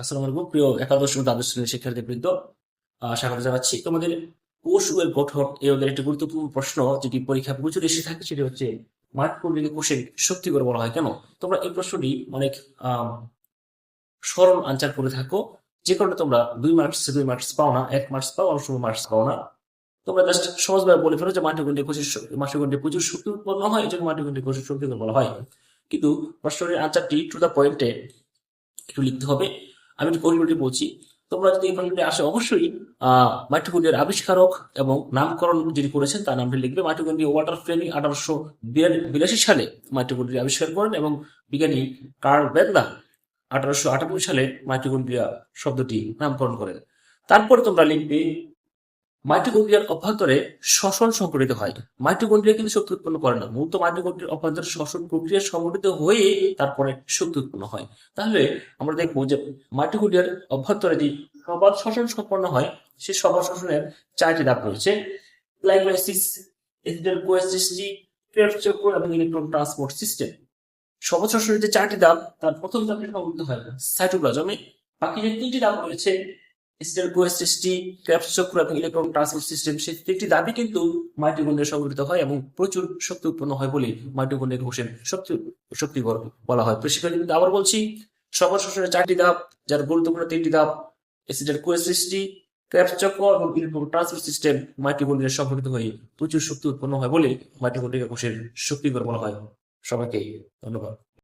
আসসালামু আলাইকুম প্রিয় একাদশ ও দ্বাদশ শ্রেণির শিক্ষার্থীবৃন্দ স্বাগত জানাচ্ছি। তোমাদের কোষ এর গঠন এই ওদের একটি গুরুত্বপূর্ণ প্রশ্ন, যেটি পরীক্ষা প্রচুর এসে থাকে সেটি হচ্ছে মাইক্রোলিকে কোষের শক্তি করে বলা হয় কেন? তোমরা এই প্রশ্নটি অনেক সরল আনসার করে থাকো। যে কারণে তোমরা দুই মার্কস দুই মার্কস পাও না, এক মার্কস পাও অনেক সময় মার্কস পাও না। তোমরা জাস্ট সহজভাবে বলে ফেলো যে মাইক্রোগন্ডে কোষের মাইক্রোগন্ডে প্রচুর শক্তি উৎপন্ন হয় এই জন্য মাইক্রোগন্ডে কোষের শক্তি করে বলা হয়। কিন্তু প্রশ্নের আনসারটি টু দ্য পয়েন্টে একটু লিখতে হবে। আমি কৌশলটি বলছি। তোমরা যদি এই আসে, অবশ্যই, আহ, মাইটোকন্ড্রিয়ার আবিষ্কারক এবং নামকরণ যিনি করেছেন, তার নামটি লিখবে মাইটোকন্ড্রিয়া ওয়াটার ফ্রেমিং আঠারোশো বিরাশি সালে মাইটোকন্ড্রিয়া আবিষ্কার করেন এবং বিজ্ঞানী কার্ল বেন্দা আঠারোশো আটানব্বই সালে মাইটোকন্ডিয়া শব্দটি নামকরণ করেন। তারপরে তোমরা লিখবে মাইটোকন্ড্রিয়ার অভ্যন্তরে শ্বসন সংঘটিত হয়। মাইটোকন্ড্রিয়া কিন্তু শক্তি উৎপন্ন করে না। মূলত মাইটোকন্ড্রিয়ার অভ্যন্তরে শ্বসন প্রক্রিয়া সংঘটিত হয়ে তারপরে শক্তি উৎপন্ন হয়। তাহলে আমরা দেখব যে মাইটোকন্ড্রিয়ার অভ্যন্তরে যে সবার শ্বসন সম্পন্ন হয়, সে সবার শ্বসনের চারটি ধাপ রয়েছে। গ্লাইকোলাইসিস এসিডাল কোএসিসটি ক্রেবস চক্র এবং ইলেকট্রন ট্রান্সপোর্ট সিস্টেম সবার শ্বসনের যে চারটি ধাপ, তার প্রথম ধাপটি সংঘটিত হয় সাইটোপ্লাজমে বাকি যে তিনটি ধাপ রয়েছে এসিডাল কোএসিসটি ক্রেবস চক্র এবং ইলেকট্রন ট্রান্সপোর্ট সিস্টেম সেই তিনটি ধাপই কিন্তু মাইটোকন্ড্রিয়া সংঘটিত হয় এবং প্রচুর শক্তি উৎপন্ন হয় বলে মাইটোকন্ড্রিয়া কোষের শক্তি শক্তি বলা হয়। প্রশিক্ষণ কিন্তু আবার বলছি, সবার শ্বসনের চারটি ধাপ যার গুরুত্বপূর্ণ তিনটি ধাপ এসিডের কোএসিসটি ক্র্যাপস চক্র এবং ইলেকট্রন ট্রান্সপোর্ট সিস্টেম মাইটোকন্ড্রিয়া সংঘটিত হয়ে প্রচুর শক্তি উৎপন্ন হয় বলে মাইটোকন্ড্রিয়া কোষের শক্তিকর বলা হয়। সবাইকে ধন্যবাদ।